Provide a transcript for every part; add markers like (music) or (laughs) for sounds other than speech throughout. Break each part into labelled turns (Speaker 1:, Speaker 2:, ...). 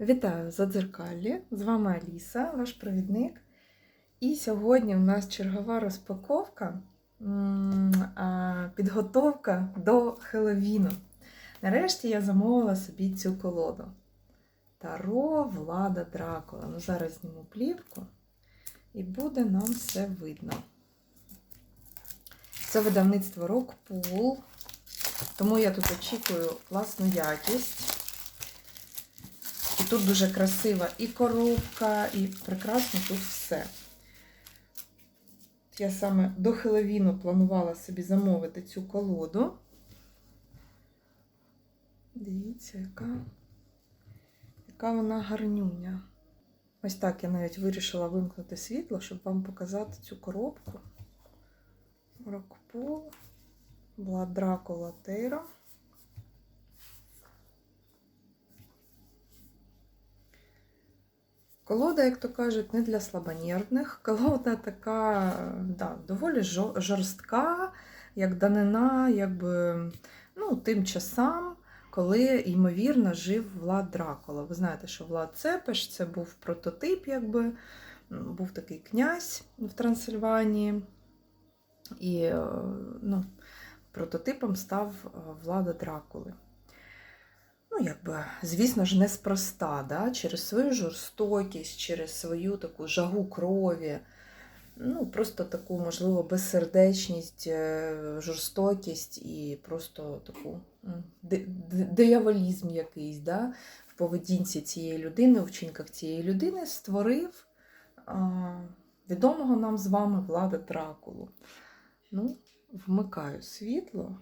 Speaker 1: Вітаю за дзеркалі! З вами Аліса, ваш провідник. І сьогодні у нас чергова розпаковка, підготовка до Хеллоуіну. Нарешті я замовила собі цю колоду. Таро Влада Дракула. Ну, зараз зніму плівку і буде нам все видно. Це видавництво Rockpool, тому я тут очікую класну якість. Тут дуже красива і коробка, і прекрасно тут все. Я саме до Хеловіну планувала собі замовити цю колоду. Дивіться, яка, яка вона гарнюня. Ось так я навіть вирішила вимкнути світло, щоб вам показати цю коробку. Рокпол, Влад Дракула Тейра. Колода, як то кажуть, не для слабонервних. (laughs) Колода така да, доволі жорстка, як данина, якби, ну, тим часам, коли, ймовірно, жив Влад Дракула. Ви знаєте, що Влад Цепеш це був прототип, якби, був такий князь в Трансильванії. І е, ну, прототипом став е, Влада Дракули якби, звісно ж, неспроста, да? через свою жорстокість, через свою таку жагу крові, ну, просто таку, можливо, безсердечність, е, жорстокість і просто таку дияволізм якийсь да? в поведінці цієї людини, у вчинках цієї людини створив а, відомого нам з вами Влада Дракулу. Ну, вмикаю світло.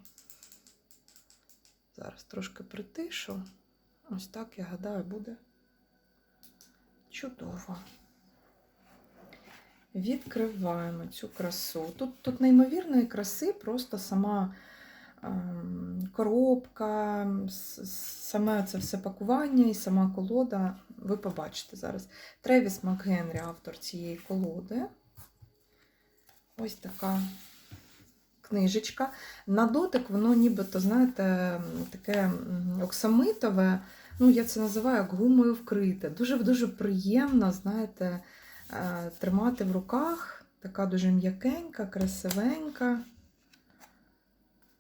Speaker 1: Зараз трошки притишу. Ось так, я гадаю, буде чудово. Відкриваємо цю красу. Тут, тут неймовірної краси, просто сама ем, коробка, саме це все пакування і сама колода. Ви побачите зараз. Тревіс МакГенрі, автор цієї колоди. Ось така книжечка. На дотик воно нібито, знаєте, таке оксамитове. Ну, я це називаю як гумою вкрите. Дуже-дуже приємно, знаєте, е, тримати в руках. Така дуже м'якенька, красивенька.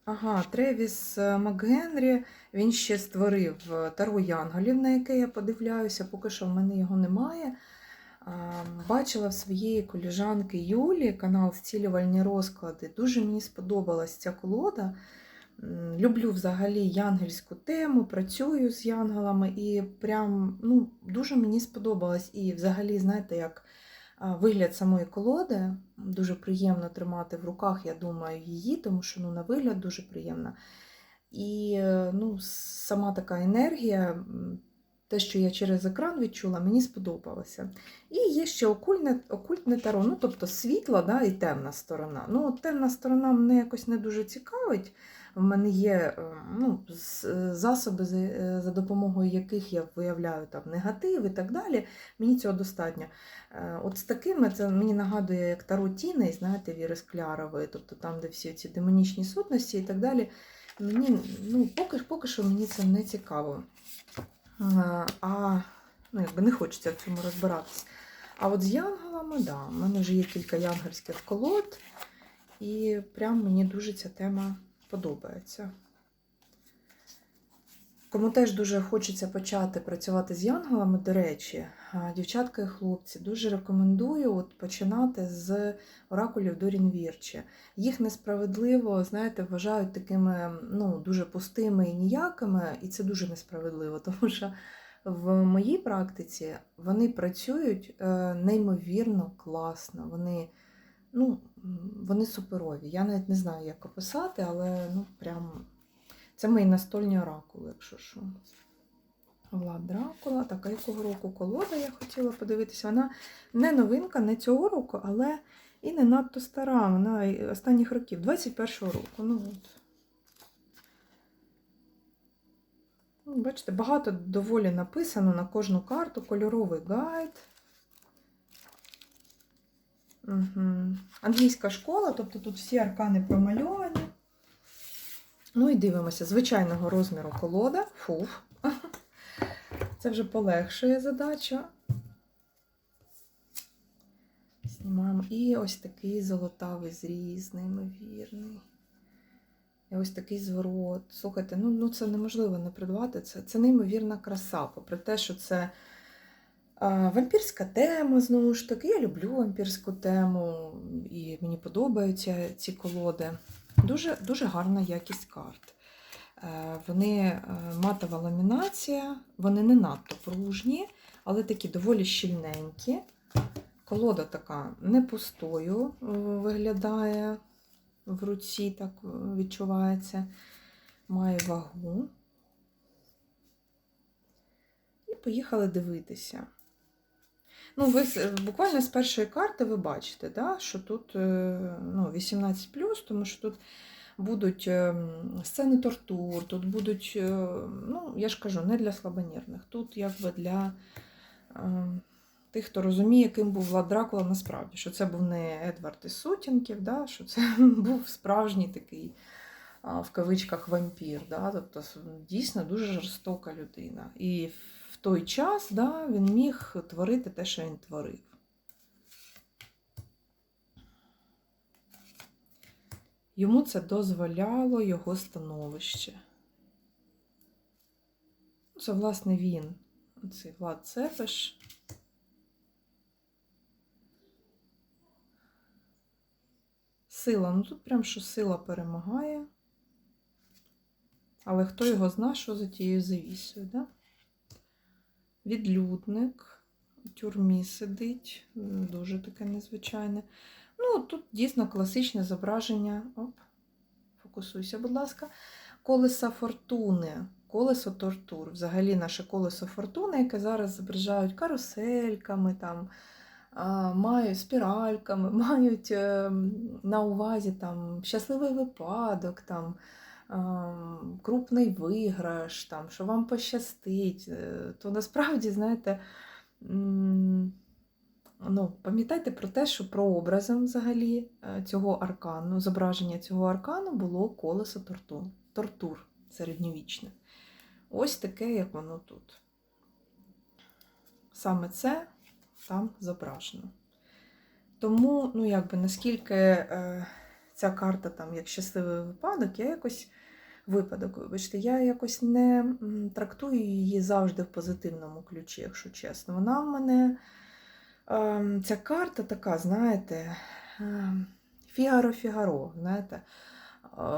Speaker 1: Ага, Тревіс е, МакГенрі, він ще створив е, Таро Янголів, на яке я подивляюся, поки що в мене його немає. Бачила в своєї коліжанки Юлі канал Зцілювальні розклади. Дуже мені сподобалась ця колода. Люблю взагалі янгельську тему, працюю з янголами, і прям ну, дуже мені сподобалось. І взагалі, знаєте, як вигляд самої колоди, дуже приємно тримати в руках, я думаю, її, тому що ну, на вигляд дуже приємна. І е, ну, сама така енергія, те, що я через екран відчула, мені сподобалося. І є ще окультне, окультне таро, ну, тобто світла да, і темна сторона. Ну, от темна сторона мене якось не дуже цікавить. В мене є е, ну, засоби, за, е, допомогою яких я виявляю там негатив і так далі. Мені цього достатньо. Е, От з такими це мені нагадує як таро тіней, знаєте, Віри Склярової, тобто там, де всі ці демонічні сутності і так далі. Мені ну, поки, поки що мені це не цікаво. А, а ну, якби не хочеться в цьому розбиратись. А от з янголами, да, в мене вже є кілька янгольських колод, і прям мені дуже ця тема подобається. Кому теж дуже хочеться почати працювати з янголами, до речі, дівчатка і хлопці, дуже рекомендую от починати з оракулів Дорін Вірчі. Їх несправедливо, знаєте, вважають такими ну, дуже пустими і ніякими, і це дуже несправедливо, (laughs) тому що в моїй практиці вони працюють е, неймовірно класно. Вони, ну, вони суперові. Я навіть не знаю, як описати, але ну, прям це мої настольні оракули, якщо що. Влад Дракула, така якого року колода я хотіла подивитися. Вона не новинка, не цього року, але і не надто стара. Вона останніх років, 21-го року. Ну, от. Ну, Бачите, багато доволі написано на кожну карту, кольоровий гайд. Угу. Англійська школа, тобто тут всі аркани промальовані. Ну і дивимося, звичайного розміру колода. Фуф. (laughs) Це вже полегшує задачу. Знімаємо. І ось такий золотавий зріз, неймовірний. І ось такий зворот. Слухайте, ну, ну це неможливо не придбати. Це, це неймовірна краса, попри те, що це а, вампірська тема, знову ж таки. Я люблю вампірську тему, і мені подобаються ці колоди. Дуже, дуже гарна якість карт. Е, Вони е, матова ламінація, вони не надто пружні, але такі доволі щільненькі. Колода така не пустою е, виглядає в руці, так відчувається, має вагу. І поїхали дивитися. Ну, ви буквально з першої карти ви бачите, да, що тут е, ну, 18, тому що тут будуть ем, сцени тортур, тут будуть, е, ну, я ж кажу, не для слабонервних, тут якби для тих, хто розуміє, ким був Влад Дракула насправді, що це був не Едвард із Сутінків, да, що це (laughs) був справжній такий в кавичках вампір. Да, тобто дійсно дуже жорстока людина. І той час да, він міг творити те, що він творив. Йому це дозволяло його становище. Це, власне, він, цей Влад Цепеш. Сила, ну тут прям що сила перемагає. Але хто його зна, що за тією завісою, да? Відлюдник, у тюрмі сидить, дуже таке незвичайне. Ну, тут дійсно класичне зображення. Оп, фокусуйся, будь ласка. Колеса фортуни, колесо тортур. Взагалі наше колесо фортуни, яке зараз зображають карусельками, там, (laughs) мають спіральками, мають е, на увазі там, щасливий випадок, там, крупний виграш, там, що вам пощастить. Е, То насправді, знаєте, ну, пам'ятайте про те, що прообразом взагалі е, цього аркану, зображення цього аркану було колесо тортур, тортур середньовічне. Ось таке, як воно тут. Саме це там зображено. Тому, ну, якби наскільки е, ця карта там як щасливий випадок, я якось випадок, вибачте, я якось не трактую її завжди в позитивному ключі, якщо чесно. Вона в мене. Ем, Ця карта така, знаєте, ем, Фігаро-Фігаро, знаєте. Е,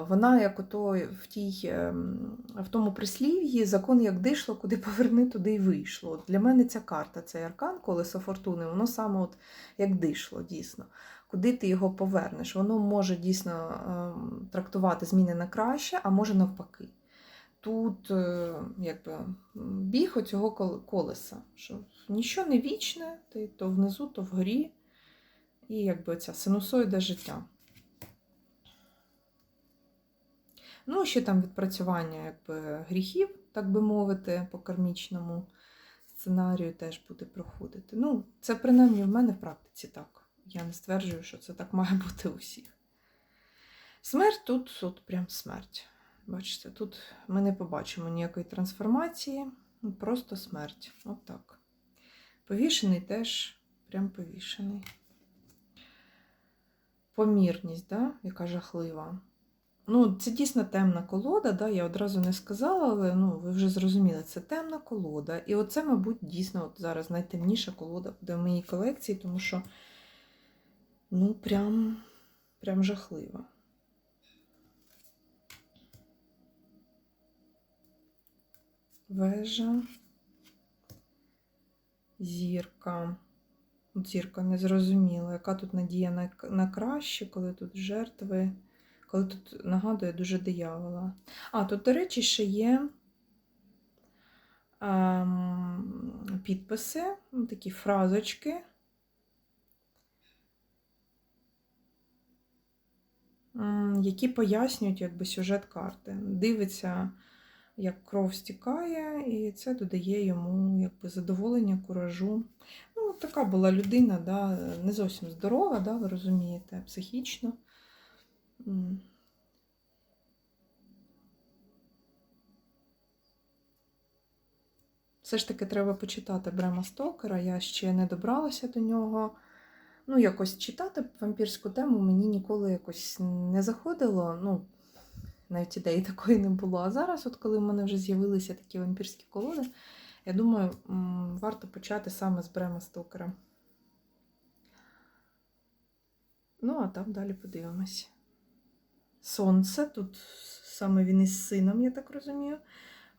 Speaker 1: Вона, як ото в тій, ем, в тому прислів'ї, закон як дишло, куди поверни, туди й вийшло. От Для мене ця карта, цей аркан, колесо фортуни, воно саме от як дишло, дійсно. Куди ти його повернеш? Воно може дійсно ем, трактувати зміни на краще, а може навпаки. Тут е, якби, біг оцього кол- колеса, що нічого не вічне, ти то внизу, то вгорі. І якби ця синусоїда життя. Ну, ще там відпрацювання якби, гріхів, так би мовити, по кармічному сценарію теж буде проходити. Ну, це принаймні в мене в практиці так. Я не стверджую, що це так має (laughs) бути у всіх. Смерть тут, от прям смерть. Бачите, тут ми не побачимо ніякої трансформації, просто смерть. От так. Повішений теж прям повішений. Помірність, да? яка жахлива. Ну, це дійсно темна колода, да? я одразу не сказала, але ну, ви вже зрозуміли, це темна колода. І оце, мабуть, дійсно от зараз найтемніша колода буде в моїй колекції, тому що ну, прям, прям жахлива. Вежа. Зірка. Зірка не зрозуміла, яка тут надія на, на краще, коли тут жертви, коли тут нагадує дуже диявола. А, тут, до речі, ще є ем, підписи, такі фразочки. м, Які пояснюють якби, сюжет карти. Дивиться як кров стікає, і це додає йому якби, задоволення, куражу. Ну, така була людина, да, не зовсім здорова, да, ви розумієте, психічно. Все ж таки треба почитати Брема Стокера. Я ще не добралася до нього. Ну, якось читати вампірську тему мені ніколи якось не заходило. Ну, навіть ідеї такої не було. А зараз, от коли в мене вже з'явилися такі вампірські колоди, я думаю, варто почати саме з Брема Стокера. Ну, а там далі подивимось. Сонце. Тут саме він із сином, я так розумію.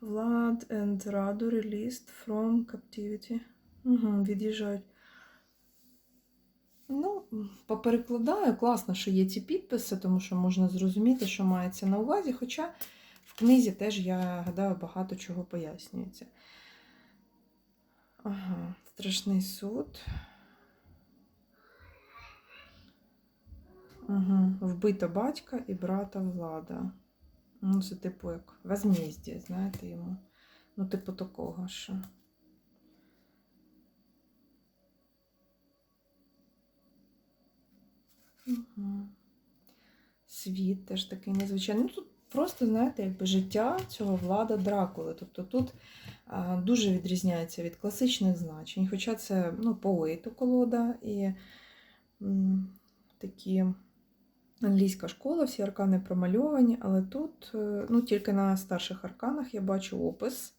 Speaker 1: Влад and Radu released from captivity. Угу, від'їжджають. Ну, поперекладаю, класно, що є ці підписи, тому що можна зрозуміти, що мається на увазі. Хоча в книзі теж, я гадаю, багато чого пояснюється. Ага, страшний суд. Угу. Вбито батька і брата влада. Ну, це типу як возмездя, знаєте, йому. Ну, типу такого, що. Світ теж такий незвичайний. Ну, тут просто, знаєте, якби життя цього влада Дракули. Тобто тут а, дуже відрізняється від класичних значень. Хоча це ну, по колода і м, такі англійська школа, всі аркани промальовані, але тут е, ну, тільки на старших арканах я бачу опис.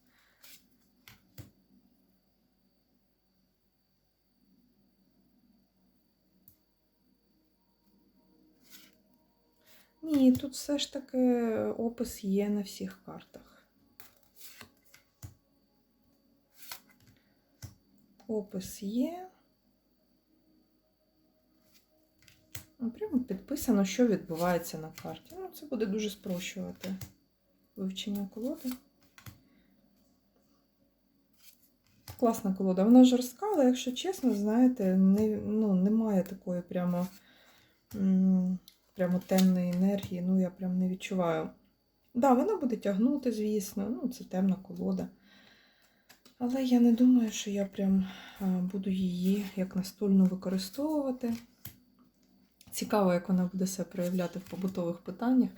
Speaker 1: Ні, тут все ж таки опис є на всіх картах. Опис є. Ну, Прямо підписано, що відбувається на карті. Ну, це буде дуже спрощувати вивчення колоди. Класна колода. Вона жорстка, але, якщо чесно, знаєте, не, ну, немає такої прямо, прямо темної енергії. Ну, я прям не відчуваю. Да, вона буде тягнути, звісно. Ну, це темна колода. Але я не думаю, що я прям буду її як настольну використовувати. Цікаво, як вона буде себе проявляти в побутових питаннях.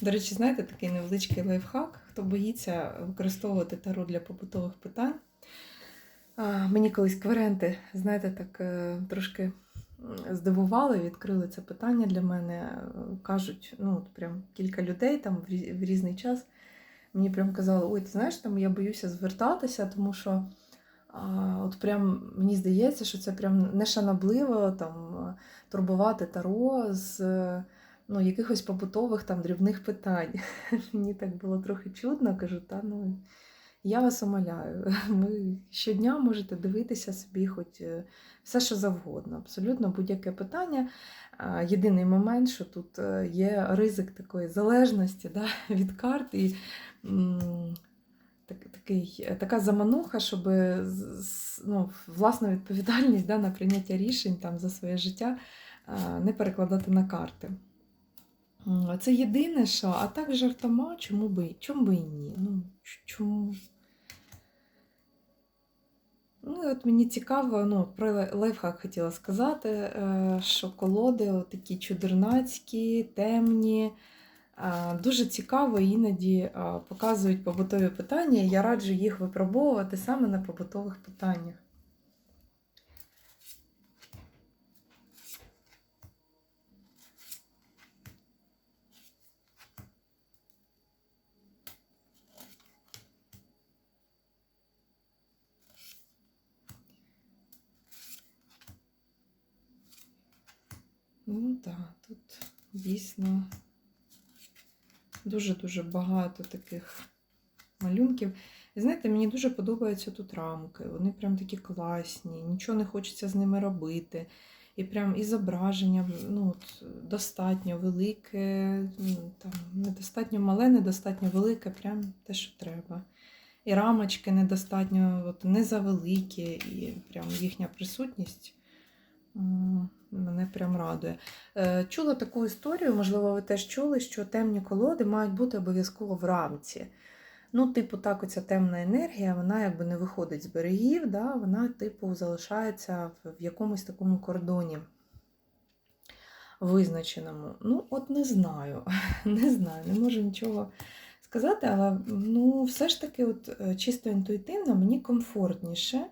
Speaker 1: До речі, знаєте, такий невеличкий лайфхак. Хто боїться використовувати таро для побутових питань. Мені колись кверенти, знаєте, так е, трошки здивували, відкрили це питання для мене. Е, Кажуть, ну, от прям кілька людей там в різний час мені прям казали, ой, ти знаєш, там я боюся звертатися, тому що а, от прям мені здається, що це прям нешанобливо там е, турбувати таро з е, ну, якихось побутових там дрібних питань. (laughs) Мені так було трохи чудно, кажу, та ну. Я вас умоляю, (laughs) ви щодня можете дивитися собі хоч е, все, що завгодно, абсолютно будь-яке питання. Єдиний момент, що тут е, є ризик такої залежності да, (laughs) від карт і так, такий, е, така замануха, щоб ну, власну відповідальність да, на прийняття рішень там, за своє життя не перекладати на карти. Це єдине, що, а так жартома, чому би, чому би і ні? Ну, чому? Ну, і от мені цікаво, ну, про лайфхак хотіла сказати, е, що колоди такі чудернацькі, темні. е, Дуже цікаво іноді е, показують побутові питання, я раджу їх випробовувати саме на побутових питаннях. Ну так, тут дійсно дуже-дуже багато таких малюнків. І знаєте, мені дуже подобаються тут рамки. Вони прям такі класні, нічого не хочеться з ними робити. І прям і зображення ну, достатньо велике, ну, там, недостатньо мале, недостатньо велике, прям те, що треба. І рамочки недостатньо, от, не завеликі, і прям їхня присутність мене прям радує. Е, Чула таку історію, можливо, ви теж чули, що темні колоди мають бути обов'язково в рамці. Ну, типу, так, оця темна енергія, вона якби не виходить з берегів, да? вона, типу, залишається в, якомусь такому кордоні визначеному. Ну, от не знаю, (laughs) не знаю, не можу нічого сказати, але ну, все ж таки, от, е, чисто інтуїтивно, мені комфортніше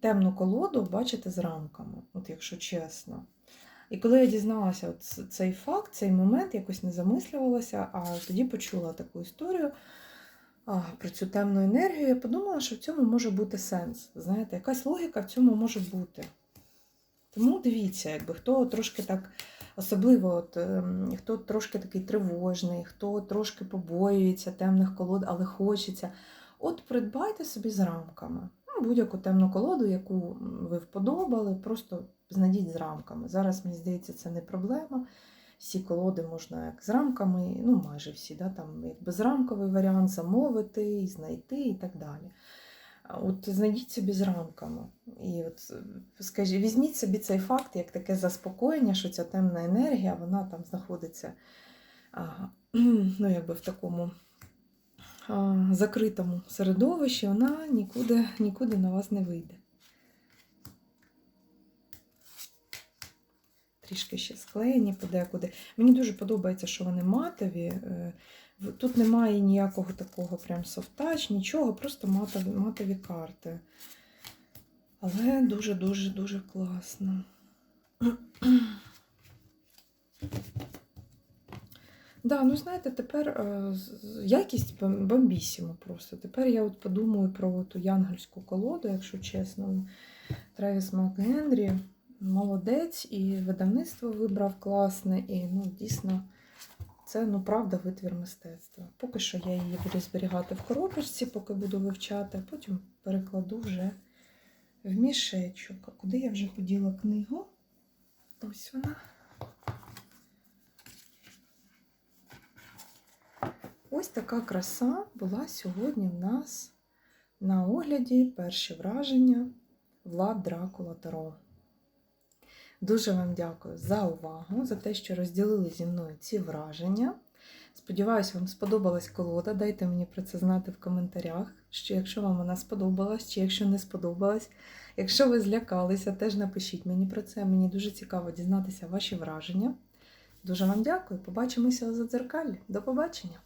Speaker 1: темну колоду бачити з рамками, от якщо чесно. І коли я дізналася от цей факт, цей момент, якось не замислювалася, а тоді почула таку історію а, про цю темну енергію, я подумала, що в цьому може бути сенс. Знаєте, якась логіка в цьому може бути. Тому дивіться, якби хто трошки так, особливо, от, ем, хто трошки такий тривожний, хто трошки побоюється темних колод, але хочеться. От придбайте собі з рамками. Ну, будь-яку темну колоду, яку ви вподобали, просто знайдіть з рамками. Зараз, мені здається, це не проблема. Всі колоди можна як з рамками, ну майже всі, да, там як безрамковий варіант замовити, знайти і так далі. От знайдіть собі з рамками. І от скажіть, візьміть собі цей факт як таке заспокоєння, що ця темна енергія, вона там знаходиться (clears throat) ну, якби в такому закритому середовищі, вона нікуди, нікуди на вас не вийде. Трішки ще склеєні подекуди. Мені дуже подобається, що вони матові. е, Тут немає ніякого такого прям софтач, нічого, просто матові, матові карти. Але дуже-дуже-дуже класно. (clears throat) Да, ну знаєте, тепер е, якість бом- бомбісімо просто. Тепер я от подумаю про ту янгельську колоду, якщо чесно. Тревіс МакГенрі молодець, і видавництво вибрав класне, і ну, дійсно, це ну, правда витвір мистецтва. Поки що я її буду зберігати в коробочці, поки буду вивчати, а потім перекладу вже в мішечок. А куди я вже поділа книгу? Ось вона. Ось така краса була сьогодні в нас на огляді перші враження Влад Дракула Таро. Дуже вам дякую за увагу, за те, що розділили зі мною ці враження. Сподіваюсь, вам сподобалась колода. Дайте мені про це знати в коментарях, що якщо вам вона сподобалась, чи якщо не сподобалась. Якщо ви злякалися, теж напишіть мені про це. Мені дуже цікаво дізнатися ваші враження. Дуже вам дякую. Побачимося у задзеркалі. До побачення!